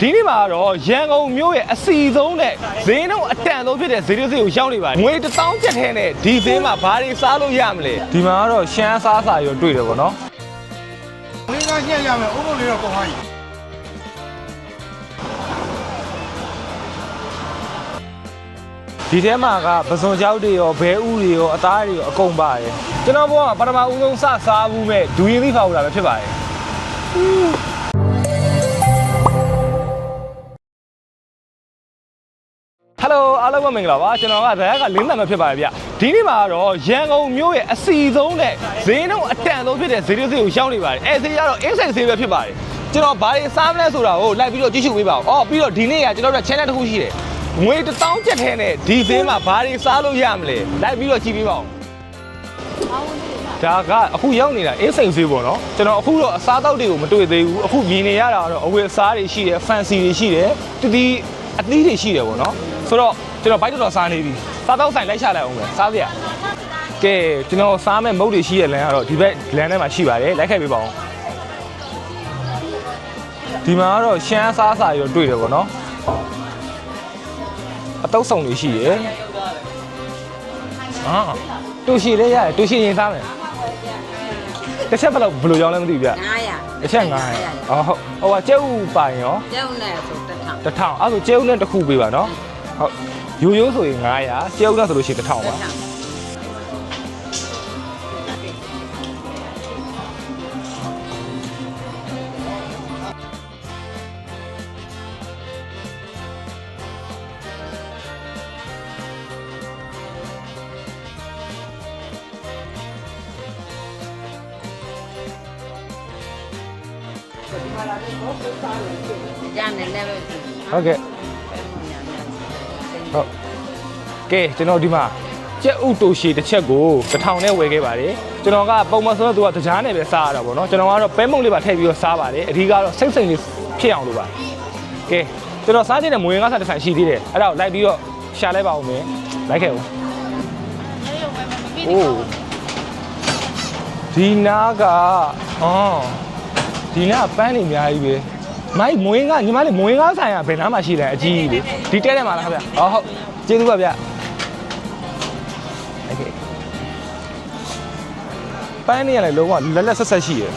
ဒီနေ့မှာတော့ရန်ကုန်မြို့ရဲ့အစီဆုံးနဲ့ဈေးနှုန်းအတန်ဆုံးဖြစ်တဲ့ဈေးတစ်စီးကိုရောက်နေပါတယ်ငွေတစ်သောင်းကျပ်ထဲနဲ့ဒီဈေးမှာဘာတွေစားလို့ရမလဲဒီမှာကတော့ရှမ်းစားစာရောတွေ့တယ်ပေါ့နော်မင်းကညက်ရမယ်အုံးလုံးလေးတော့ကုန်သွားပြီဒီထဲမှာကပစုံကြောက်တွေရောဘဲဥတွေရောအသားတွေရောအကုန်ပါတယ်ကျွန်တော်ဘောကပထမဦးဆုံးစစားဘူးမဲ့ဒူရင်သီးဖောက်လာပဲဖြစ်ပါတယ် အားလုံးပဲမင်္ဂလာပါကျွန်တော်ကဇာတ်ကလင်းသက်မဖြစ်ပါတယ်ဗျဒီနေ့မှာတော့ရန်ကုန်မြို့ရဲ့အစီဆုံးနဲ့ဈေးနှုန်းအတန်ဆုံးဖြစ်တဲ့ဈေးတစ်စီးကိုရောက်နေပါတယ်အဲဈေးကတော့အင်းစိန်ဈေးပဲဖြစ်ပါတယ်ကျွန်တော်ဘာတွေစားမလဲဆိုတာကိုလိုက်ပြီးတော့ကြည့်ရှုပေးပါဦးအော်ပြီးတော့ဒီနေ့ကကျွန်တော်တို့ channel တစ်ခုရှိတယ်ငွေတစ်သောင်းကျပ်ထဲနဲ့ဒီဈေးမှာဘာတွေစားလို့ရမလဲလိုက်ပြီးတော့ကြည့်ပေးပါဦးဒါကအခုရောက်နေတာအင်းစိန်ဈေးပေါ့နော်ကျွန်တော်အခုတော့အစားအသောက်တွေကိုမတွေ့သေးဘူးအခုမြင်နေရတာကတော့အဝယ်အစားတွေရှိတယ် fancy တွေရှိတယ်တတိ အသီးတွေရှိတယ်ပေါ့နော်ဆိုတော့ကျွန်တော်ဘိုက်တော်တော်စားနေပြီစားတော့ဆိုင်လိုက်ချလိုက်အောင်ပဲစားစရာကဲကျွန်တော်စားမဲ့မုတ်တွေရှိရလမ်းကတော့ဒီဘက်လမ်းထဲမှာရှိပါတယ်လိုက်ခဲ့ပေးပါဦးဒီမှာကတော့ရှမ်းစားစာရောတွေ့တယ်ပေါ့နော်အတုပ်ဆောင်တွေရှိရယ်အာတူရှိလေးရတယ်တူရှိရင်စားမယ်တစ်ချက်ဘယ်လိုဘယ်လိုရောင်းလဲမသိဘူးဗျ900တစ်ချက်900အော်ဟုတ်ဟိုကကျဲဥပိုင်ရောကျုံနဲ့ဆို တစ်ထောင်1000အဲ့ဆိုကျဲဥနဲ့တစ်ခုပေးပါနော်ဟုတ်ရိုးရိုးဆိုရင်900ကျဲဥနဲ့ဆိုလို့ရှိရင်1000ပါတစ်ထောင်ရနဲ့လည်းပဲ ဟုတ်ကဲ့ဟုတ်ကဲကျွန်တော်ဒီမှာကျက်ဥတူရှည်တစ်ချက်ကို1000နဲ့ဝယ်ခဲ့ပါတယ်ကျွန်တော်ကပုံမှန်ဆိုတော့သူကတကြားနဲ့ပဲစားရတာပေါ့နော်ကျွန်တော်ကတော့ပဲမုံလေးပါထည့်ပြီးတော့စားပါတယ်အဓိကတော့စိတ်စိမ်လေးဖြစ်အောင်လို့ပါကဲကျွန်တော်စားခြင်းနဲ့မွေငါးစားတစ်ဆိုင်ရှိသေးတယ်အဲ့ဒါကိုလိုက်ပြီးတော့ရှာလိုက်ပါဦးမယ်လိုက်ခဲ့ဦးအိုးဒီနာကအော်ဒီနာကပန်းနေအများကြီးပဲ မိုက်မွေးငါညီမလေးမွေးငါဆိုင်ကဘယ်နားမှာရှိလဲအကြီးကြီးလေဒီတဲထဲမှာလားခင်ဗျဟောဟုတ်ကျေးဇူးပါဗျโอเคပန်းနေရလဲလုံးဝလက်လက်ဆက်ဆက်ရှိရယ်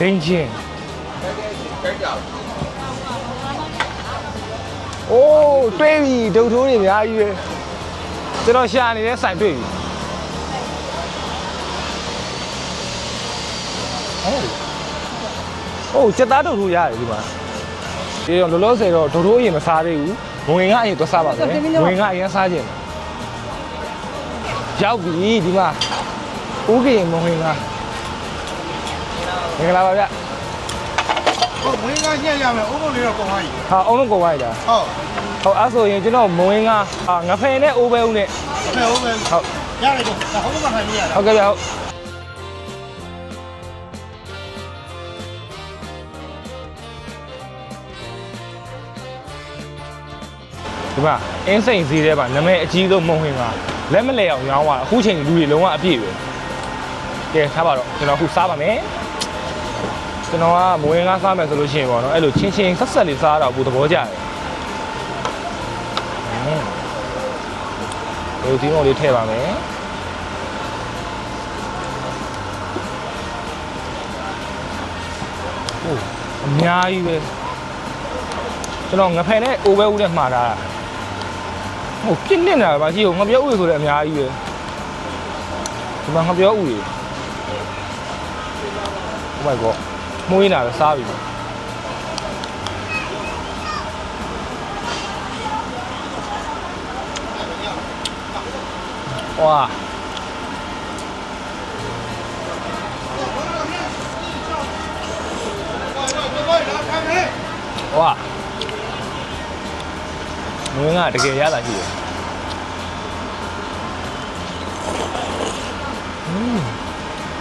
ဒင်းချင်းအိုးတွေ့ပြီဒုတ်ထိုးတွေအများကြီးပဲကျွန်တော်ရှာနေတဲ့ဆိုင်တွေ့ပြီ ဟိုးစက်သားဒုတ်ထိုးရတယ်ဒီမှာဒီတော့လောလောဆယ်တော့ဒုတ်ထိုးအရင်မစားသေးဘူးဝင်ကအရင်သွားစားပါမယ်ဝင်ကအရင်စားခြင်းရောက်ပြီဒီမှာဦးကရင်မဝင်လားမင်္ဂလာပါဗျဟိုမင်းကညက်ရမယ်အုံးလုံးလေးတော့ကုန်သွားပြီဟာအောင်လုံးကိုဝိုက်တာဟုတ်ဟုတ်အဲ့ဆိုရင်ကျွန်တော်မဝင်ကအာငဖယ်နဲ့အိုးပဲဦးနဲ့ဖဲဟုတ်ပဲဟုတ်ရတယ်ကောဒါဟုတ်မှထိုင်လို့ရတာဟုတ်ကဲ့ဗျဟုတ် ဒီမှာအင်းစိန်ဈေးထဲမှာနာမည်အကြီးဆုံးမုံဟင်ကလက်မလဲအောင်ရောင်းသွားအခုချိန်လူတွေလုံးဝအပြည့်ပဲကဲထားပါတော့ကျွန်တော်အခုစားပါမယ်ကျွန်တော်ကမဝင်ကားစားမယ်ဆိုလို့ရှိရင်ပေါ့နော်အဲ့လိုချင်းချင်းဆက်ဆက်လေးစားတော့ဘူးသဘောကျတယ်ဟင်းဒီလိုဒီမော်လေးထည့်ပါမယ်ဟိုအများကြီးပဲကျွန်တော်ငဖယ်နဲ့အိုဘဲဦးနဲ့မှားတာ ဟိုပြင်းနေတာပါကြည့်ဦးငပြောဦးဆိုလည်းအများကြီးပဲဒီမှာငပြောဦးကြီး Oh my god မှုရင်းတာပဲစားပြီဝါဝါမင်းကတကယ်ရတာရှိတယ်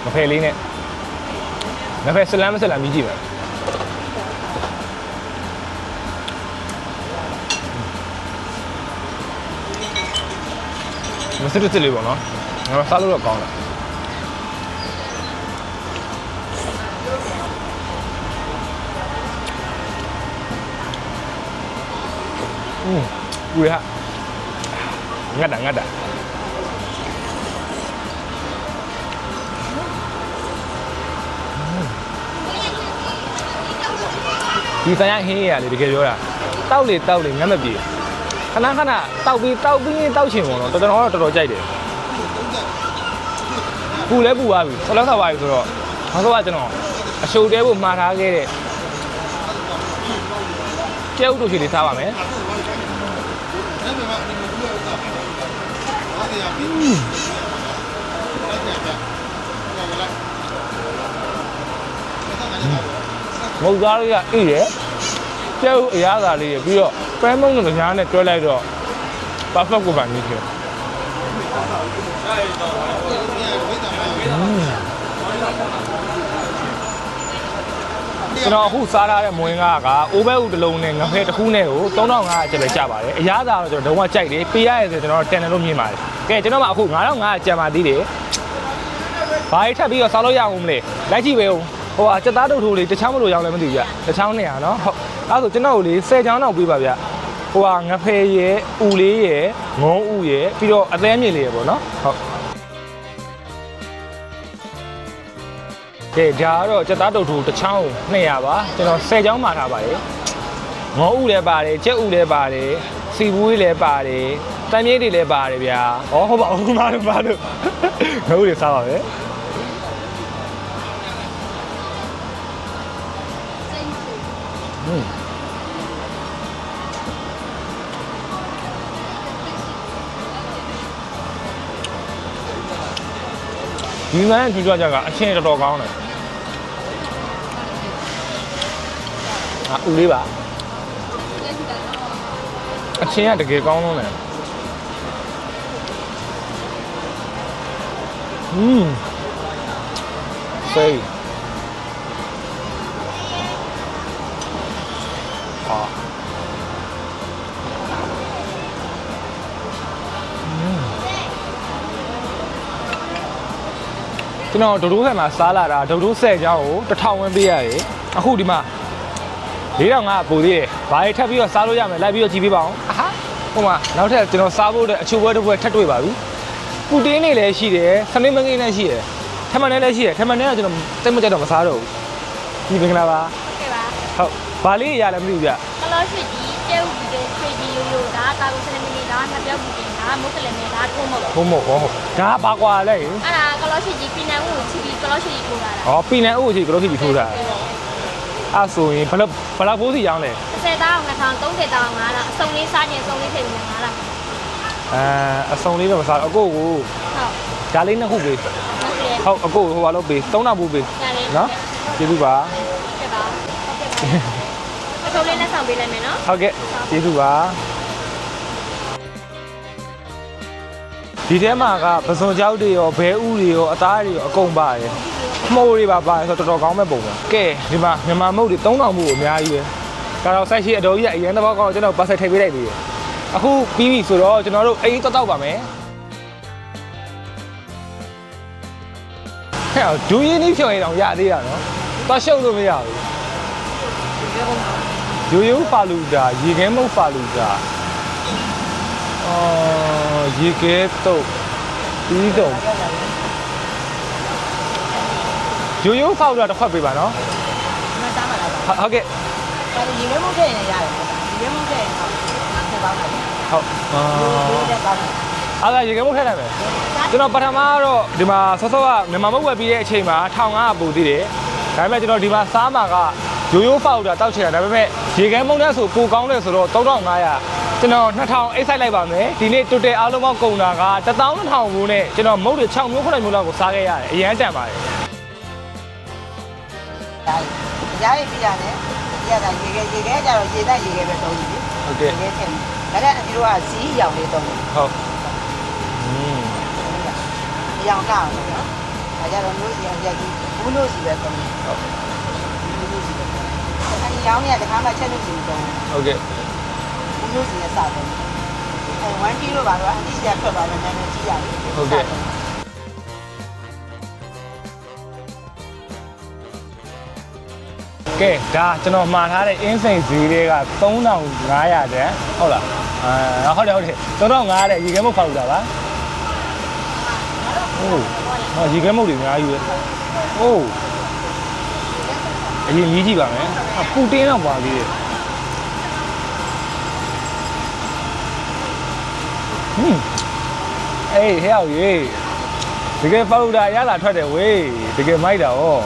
ငဖယ်လေးနဲ့ငဖယ်ဆလမ်းမဆလမ်းကြီးကြည့်ပါမစစ်တစ်လေးပေါ့နော်ငါစားလို့တော့ကောင်းတယ်อืมกูอ่ะงัดอ่ะงัดอ่ะ ဒီဆိုင်ရဟင်းရလေတကယ်ပြောတာတောက်လေတောက်လေငတ်မပြေခဏခဏတောက်ပြီးတောက်ပြီးရင်တောက်ချင်ပေါ့နော်တော်တော်တော့တော်တော်ကြိုက်တယ်ပူလဲပူသွားပြီဆောလက်ဆောက်သွားပြီဆိုတော့ဘာလို့ကကျွန်တော်အရှုပ်တဲဖို့မှားထားခဲ့တဲ့ကျဲဥတို့ရှိလေးစားပါမယ် မုတ်သားလေးကအိတယ်ကျဲဥအရသာလေးရပြီးတော့ပဲမုံနဲ့ညားနဲ့တွဲလိုက်တော့ perfect ကိုပါနေတယ်ကျွန်တော်အခုစားထားတဲ့မွေးငါးကအိုးဘဲဥတစ်လုံးနဲ့ငဖဲတစ်ခုနဲ့ကို3500ကျပ်ပဲကျပါတယ်အရသာတော့ကျွန်တော်လုံးဝကြိုက်တယ်ပေးရရဆိုကျွန်တော်တန်တယ်လို့မြင်ပါတယ်ကဲကျွန်တော်မှအခု9500ကျပ်ပါသေးတယ်ဘာထပ်ပြီးတော့စားလို့ရအောင်မလဲလိုက်ကြည့်ပဲဦး ဟိုအစက်သားတုတ်ထိုးလေးတစ်ချောင်းမလို့ရောင်းလည်းမသိဘူးဗျတစ်ချောင်းနဲ့ရနော်ဟုတ်အဲ့ဒါဆိုကျွန်တော်ကိုလေ10ချောင်းတော့ပေးပါဗျဟိုကငဖဲရဲ့ဥလေးရဲ့ငုံဥရဲ့ပြီးတော့အသေးမြင့်လေးရဲ့ပေါ့နော်ဟုတ်ကဲဒါကတော့စက်သားတုတ်ထိုးတစ်ချောင်း200ပါကျွန်တော်10ချောင်းမှာထားပါတယ်ငုံဥလည်းပါတယ်ကြက်ဥလည်းပါတယ်စီဘူးလည်းပါတယ်တမ်းမြေးတွေလည်းပါတယ်ဗျာဩဟုတ်ပါဘူးမာလို့မာလို့ငုံဥတွေစားပါပဲ อืมဒီငန်းကြွကြကြကအချင်းတော်တော်ကောင်းတယ်အာဦးလေးပါအချင်းကတကယ်ကောင်းလုံးတယ်อืมဆေး ကျွန်တော်ဒုဒုခဲမှာစားလာတာဒုဒုဆဲချောင်းကိုတစ်ထောင်ဝန်းပေးရတယ်အခုဒီမှာ4500ပို့သေးတယ်ဘာတွေထပ်ပြီးတော့စားလို့ရမယ်လိုက်ပြီးတော့ကြည့်ပေးပါအောင်အဟာဟိုမှာနောက်ထပ်ကျွန်တော်စားဖို့အတွက်အချိုပွဲတစ်ပွဲထပ်တွေ့ပါပြီပူတင်းနေလည်းရှိတယ်စနေမငိမ့်လည်းရှိတယ်ထမန်နဲ့လည်းရှိတယ်ထမန်နဲ့ကကျွန်တော်တိတ်မကြတော့မစားတော့ဘူးဒီမင်္ဂလာပါခဲ့ပါဟုတ်ဘာလေးရလဲမသိဘူးဗျကလောရှိကြီးကျဲဥဒီကဆွေကြီးရိုးရိုးဒါတာကိုစနေမီဒါနှစ်ပြောက်ဘူးဒါမုတ်ကလည်းနဲ့ဒါထုံးမလို့ဘုံမို့ဟောဒါဘာကွာလဲဟင်အဲ့ဒါက လောရှိကြီးပြည်နယ်ကိုချီပြီးကလောရှိကြီးကိုလာတာဟောပီနန်အိုးကြီးကလို့ဖြစ်ပြီးထိုးတာအဲ့ဆိုရင်ဘယ်လောက်ဘယ်လောက်ဖိုးစီရောင်းလဲ30တောင်း2000 30တောင်း5လားအစုံလေးစားခြင်းအစုံလေးထည့်ပြီး5လားအဲအစုံလေးတော့မစားအကိုကိုဟုတ်ဒါလေးနှစ်ခုပေးဟုတ်ကဲ့ဟုတ်အကိုဟိုဘာလို့ပေးသုံးနာဘူးပေးရတယ်နော်ကျေးဇူးပါခဲ့ပါဟုတ်ကဲ့ပါအစုံလေးနဲ့ဆောင်ပေးလိုက်မယ်နော်ဟုတ်ကဲ့ကျေးဇူးပါ ဒီထဲမှာကပစုံကြောက်တွေရောဘဲဥတွေရောအသားတွေရောအကုန်ပါတယ်မှုတွေပါပါတယ်ဆိုတော့တော်တော်ကောင်းမဲ့ပုံပဲကဲဒီမှာမြန်မာမုတ်တွေ3000မှုကိုအများကြီးပဲဒါတော့ဆက်ရှိအတော်ကြီးကအရင်တော့ကောင်းကျွန်တော်ပတ်ဆက်ထည့်ပေးလိုက်ပြီအခုပြီးပြီဆိုတော့ကျွန်တော်တို့အိမ်တော့တောက်ပါမယ်ဟဲ့ဒူးရင်းကြီးဖြုံရင်တော့ရသေးတာနော်တော့ရှုပ်လို့မရဘူးယူယူဖာလူဒါရေခဲမုတ်ဖာလူဒါအော် ရေခဲတော့ပြီးတော့ယူယူဖာလူဒါတစ်ခွက်ပေးပါနော်မစားပါလားဟုတ်ဟုတ်ကဲ့ဒါရေမဲမုတ်ခဲ့ရင်ရတယ်ရေမဲမုတ်ခဲ့ရင်ဟုတ်ဆက်ပါမယ်ဟုတ်အာဒီတက်ပါမယ်အားကရေခဲမုတ်ထည့်လိုက်မယ်ကျွန်တော်ပထမကတော့ဒီမှာဆော့ဆော့ကမြန်မာမုတ်ဝယ်ပြီးတဲ့အချိန်မှာ1500ပို့သေးတယ်ဒါပေမဲ့ကျွန်တော်ဒီမှာစားမှာကရိုးရိုးဖောက်တာတောက်ချင်တာဒါပေမဲ့ရေခဲမုတ်နဲ့ဆိုပိုကောင်းတယ်ဆိုတော့3500 ကျွန်တော်2000 excite လိုက်ပါမယ်ဒီနေ့ total အားလုံးပေါင်းကုန်တာက12000ဘူးနဲ့ကျွန်တော်မုတ်တွေ6မျိုး9မျိုးလောက်ကိုစားခဲ့ရတယ်အရန်တန်ပါတယ်ဒါရေးပြီးတာနဲ့ဒီကရေခဲရေခဲကြတော့ရေတိုက်ရေခဲပဲသုံးပြီဟုတ်ကဲ့ရေခဲဒါနဲ့ဒီလိုကစီးရောင်လေးသုံးတယ်ဟုတ်อืมရောင်ကောင်နော်ဒါကြတော့မျိုးစီရောင်ရက်ကြီးဘူးလို့စီပဲသုံးတယ်ဟုတ်ကဲ့ဘူးလို့စီပဲအဲဒီရောင်ရတခါမှချက်လို့စီသုံးတယ်ဟုတ်ကဲ့ ဘူးလို့စီနဲ့စသုံးတယ်အဲ1 kg ပါတော့အတိကျထွက်သွားတယ်နည်းနည်းကြည့်ရတယ်ဟုတ်ကဲ့ကဲကဲဒါကျွန်တော်မှားထားတဲ့အင်းစိန်ဈေးတွေက3500တန်ဟုတ်လားအာဟုတ်တယ်ဟုတ်တယ်3500တဲ့ရေခဲမုတ်ဖောက်တာပါဟိုးဟောရေခဲမုတ်တွေအများကြီးပဲဟိုးအရင်မြည်ကြည့်ပါမယ်အပူတင်းတော့ပါသေးတယ် ဟွန်းအေးဟဲ့အောင်ရေတကယ်ဖောက်တာရလာထွက်တယ်ဝေးတကယ်မိုက်တာဟော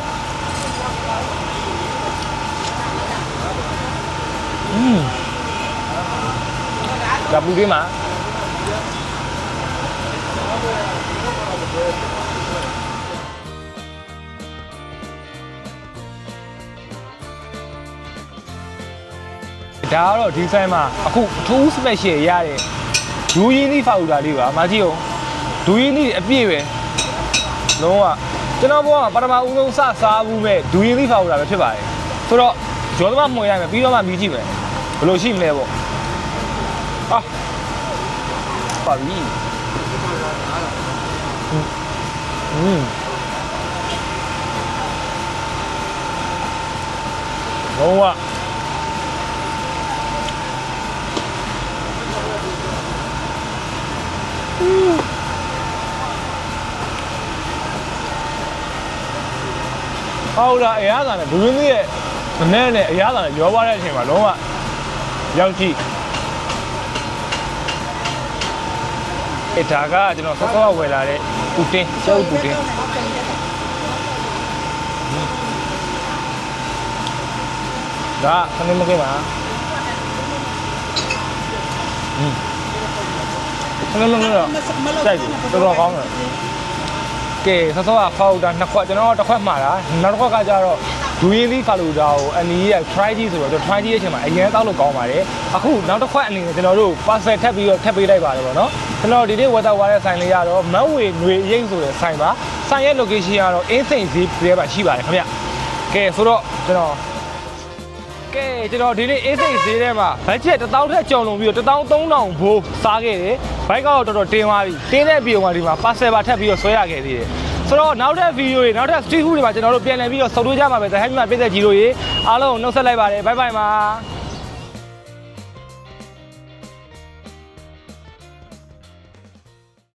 อืมဒါပူသေးမှာဒါကတော့ဒီဆိုင်မှာအခုထူး special ရတဲ့ ဒူးရင်းသီးဖောက်တာလေးပါမကြည့်အောင်ဒူးရင်းသီးအပြည့်ပဲလုံးဝကျွန်တော်ဘောကပထမဦးဆုံးစစားဘူးမဲ့ဒူးရင်းသီးဖောက်တာပဲဖြစ်ပါတယ်ဆိုတော့ရောသမားမှွေရမယ်ပြီးတော့မှမြည်ကြည့်မယ်ဘယ်လိုရှိမလဲပေါ့ဟာပါပြီอืมလုံးဝ ဟောလာအရသာနဲ့ဒူးရင်းသီးရဲ့မနဲ့နဲ့အရသာနဲ့ရောသွားတဲ့အချိန်မှာလုံးဝရောက်ကြည့်အဲဒါကကျွန်တော်ဆော့ဆော့ဝယ်လာတဲ့ပူတင်ကျုပ်ပူတင်ဒါခဏမကိပါอืม ခဏလုံးတော့စိုက်ပြီတော်တော်ကောင်းတယ်ကဲဆော့ဆော့ကဖောက်တာနှစ်ခွက်ကျွန်တော်တစ်ခွက်မှာတာနောက်တစ်ခွက်ကကျတော့ဒူရင်းသီးဖာလူတာကိုအနီးရ try ကြည့်ဆိုတော့ကျွန်တော် try ကြည့်ရဲ့အချိန်မှာအရင်တောက်လို့ကောင်းပါတယ်အခုနောက်တစ်ခွက်အနေနဲ့ကျွန်တော်တို့ parcel ထပ်ပြီးတော့ထပ်ပေးလိုက်ပါတယ်ပေါ့နော်ကျွန်တော်ဒီနေ့ဝတ်တော့ဝါတဲ့ဆိုင်လေးရတော့မတ်ဝေຫນွေရိမ့်ဆိုတဲ့ဆိုင်ပါဆိုင်ရဲ့ location ကတော့အင်းစိန်ဈေးပြဲပါရှိပါတယ်ခင်ဗျကဲဆိုတော့ကျွန်တော် ကဲကျွန်တော်ဒီနေ့အေးစိတ်ဈေးထဲမှာဘတ်ဂျက်1000ထက်ကျော်လွန်ပြီးတော့13000ဘိုးစားခဲ့တယ်ဘိုက်ကတော့တော်တော်တင်းသွားပြီတင်းတဲ့ပြေုံကဒီမှာပါဆယ်ပါထပ်ပြီးတော့ဆွဲရခဲ့သေးတယ်ဆိုတော့နောက်တဲ့ဗီဒီယိုတွေနောက်တဲ့ street food တွေမှာကျွန်တော်တို့ပြန်လည်ပြီးတော့စုံတွေ့ကြမှာပဲဒါဟဲ့မြတ်ပြည့်တဲ့ကြီးတို့ရေအားလုံးနှုတ်ဆက်လိုက်ပါတယ်ဘိုင်ဘိုင်ပါ